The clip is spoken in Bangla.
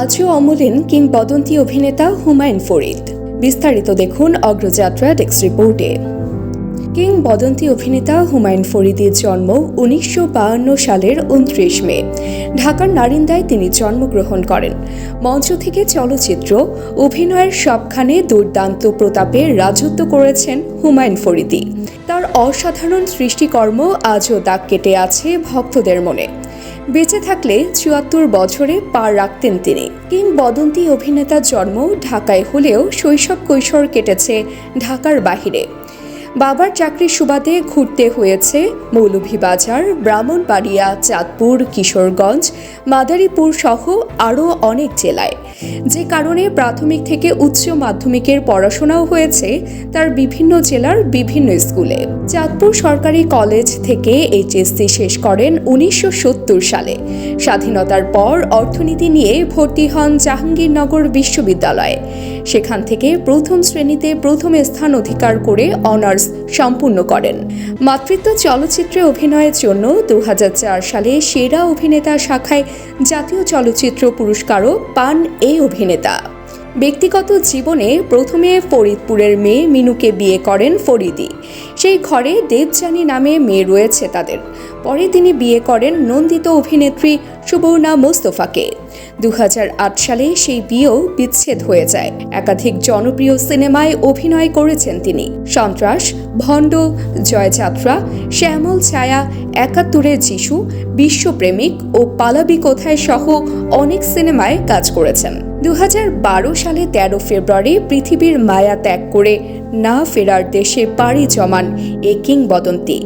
আজও অমলিন কিংবদন্তি অভিনেতা হুমায়ুন ফরিদ। বিস্তারিত দেখুন অগ্রযাত্রা ডেস্ক রিপোর্টে। কিংবদন্তি অভিনেতা হুমায়ুন ফরিদের জন্ম উনিশশো সালের উনত্রিশ মে। ঢাকার নারিন্দায় তিনি জন্মগ্রহণ করেন। মঞ্চ থেকে চলচ্চিত্র অভিনয়ের সবখানে দুর্দান্ত প্রতাপে রাজত্ব করেছেন হুমায়ুন ফরিদি। তার অসাধারণ সৃষ্টিকর্ম আজও দাগ কেটে আছে ভক্তদের মনে। বেঁচে থাকলে চুয়াত্তর বছরে পার রাখতেন তিনি। কিংবদন্তি অভিনেতার জন্ম ঢাকায় হলেও শৈশব কৈশোর কেটেছে ঢাকার বাহিরে। বাবার চাকরির সুবাদে ঘুরতে হয়েছে মৌলভীবাজার, ব্রাহ্মণবাড়িয়া, চাঁদপুর, কিশোরগঞ্জ, মাদারীপুর সহ আরও অনেক জেলায়। যে কারণে প্রাথমিক থেকে উচ্চ মাধ্যমিকের পড়াশোনাও হয়েছে তার বিভিন্ন জেলার বিভিন্ন স্কুলে। চাঁদপুর সরকারি কলেজ থেকে এইচএসসি শেষ করেন উনিশশো সত্তর সালে। স্বাধীনতার পর অর্থনীতি নিয়ে ভর্তি হন জাহাঙ্গীরনগর বিশ্ববিদ্যালয়ে। সেখান থেকে প্রথম শ্রেণীতে প্রথম স্থান অধিকার করে অনার্স সম্পূর্ণ করেন। মাতৃত্ব চলচ্চিত্রে অভিনয়ের জন্য দু হাজার চার সালে সেরা অভিনেতা শাখায় জাতীয় চলচ্চিত্র পুরস্কারও পান এই অভিনেতা। ব্যক্তিগত জীবনে প্রথমে ফরিদপুরের মেয়ে মিনুকে বিয়ে করেন ফরিদি। সেই ঘরে দেবযানী নামে মেয়ে রয়েছে তাদের। পরে তিনি বিয়ে করেন নন্দিত অভিনেত্রী সুবর্ণা মোস্তফাকে। দু হাজার আট সালে সেই বিয়েও বিচ্ছেদ হয়ে যায়। একাধিক জনপ্রিয় সিনেমায় অভিনয় করেছেন তিনি। সন্ত্রাস, ভণ্ড, জয়যাত্রা, শ্যামল ছায়া একাত্তরের যিশু, বিশ্বপ্রেমিক ও পালাবি কোথায় সহ অনেক সিনেমায় কাজ করেছেন। দু হাজার বারো সালে তেরো ফেব্রুয়ারি পৃথিবীর মায়া ত্যাগ করে না ফেরার দেশে পাড়ি জমান এ কিংবদন্তি।